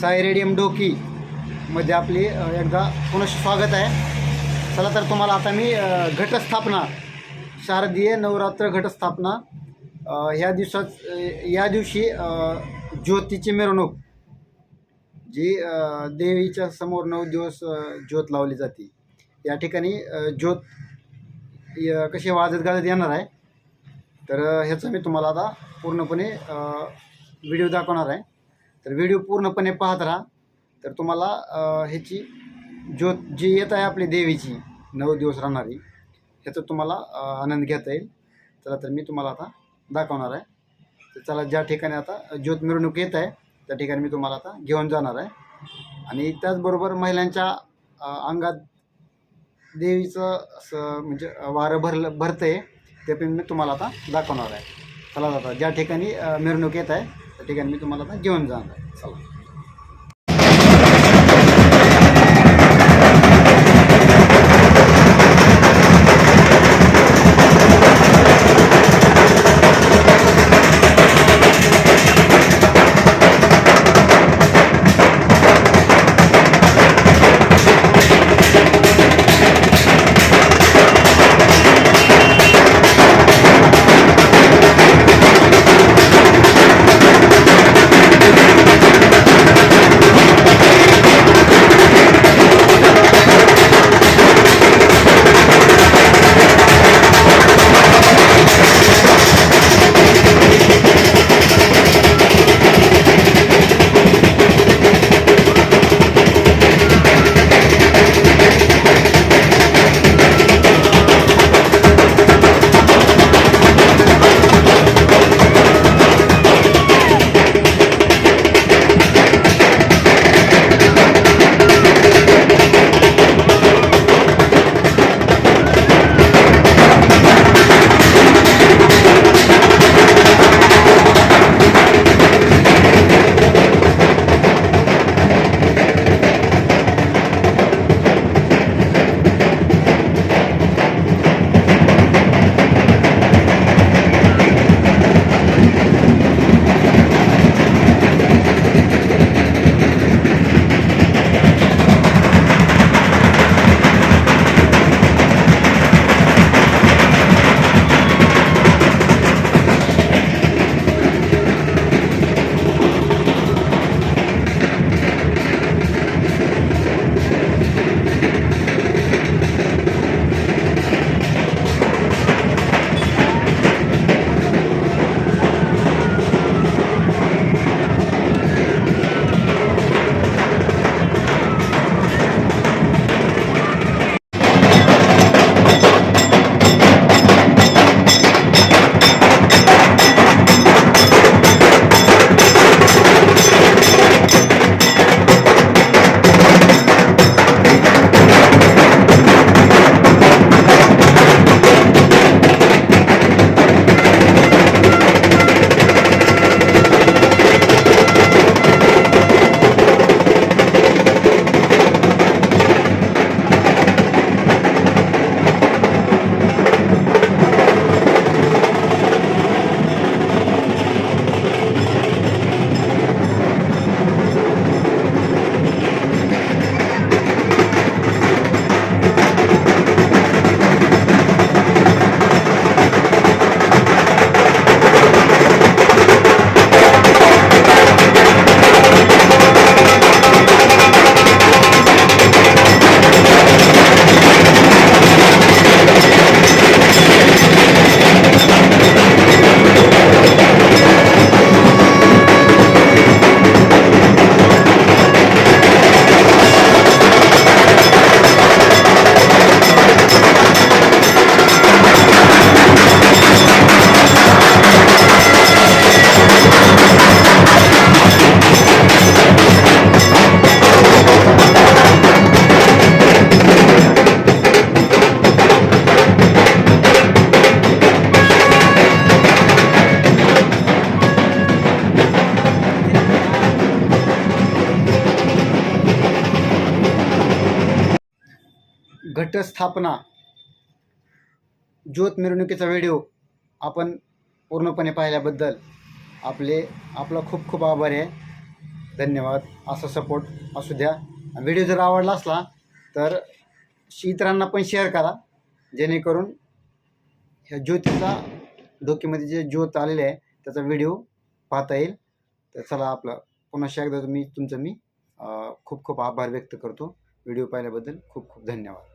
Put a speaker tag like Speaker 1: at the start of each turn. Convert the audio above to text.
Speaker 1: सायरेडियम डोकी मध्ये आपली एकदा पुनः स्वागत आहे. चला तर तुम्हाला आता मी घटस्थापना शारदीय नवरात्र घटस्थापना ह्या दिवसात या दिवशी ज्योतीची मिरवणूक जी देवीच्या समोर नऊ दिवस ज्योत लावली जाते. या ठिकाणी ज्योत य- कशी वाजत गाजत येणार आहे तर ह्याचा मी तुम्हाला आता पूर्णपणे व्हिडिओ दाखवणार आहे. तर व्हिडिओ पूर्णपणे पाहत राहा. तर तुम्हाला ह्याची ज्योत जी येत आहे आपली देवीची नऊ दिवस राहणारी ह्याचा तुम्हाला आनंद घेता येईल. चला तर मी तुम्हाला आता दाखवणार आहे. तर चला ज्या ठिकाणी आता ज्योत मिरवणूक येत आहे त्या ठिकाणी मी तुम्हाला आता घेऊन जाणार आहे. आणि त्याचबरोबर महिलांच्या अंगात देवीचं असं म्हणजे वारं भरलं भरतं आहे ते पण मी तुम्हाला आता दाखवणार आहे. चला जाता ज्या ठिकाणी मिरवणूक येत आहे त्या ठिकाणी मी तुम्हाला आता घेऊन जाणार. आहे चला. स्थापना ज्योत मिरवणुकीचा व्हिडिओ आपण पूर्णपणे पाहिल्याबद्दल आपले आपला खूप खूप आभार आहे. धन्यवाद. असा सपोर्ट असू द्या. व्हिडिओ जर आवडला असला तर इतरांना पण शेअर करा जेणेकरून ह्या ज्योतीचा डोक्यामध्ये जे ज्योत आलेले आहे त्याचा व्हिडिओ पाहता येईल. तर चला आपलं पुन्हा एकदा तुम्ही तुमचं मी खूप खूप आभार व्यक्त करतो. व्हिडिओ पाहिल्याबद्दल खूप खूप धन्यवाद.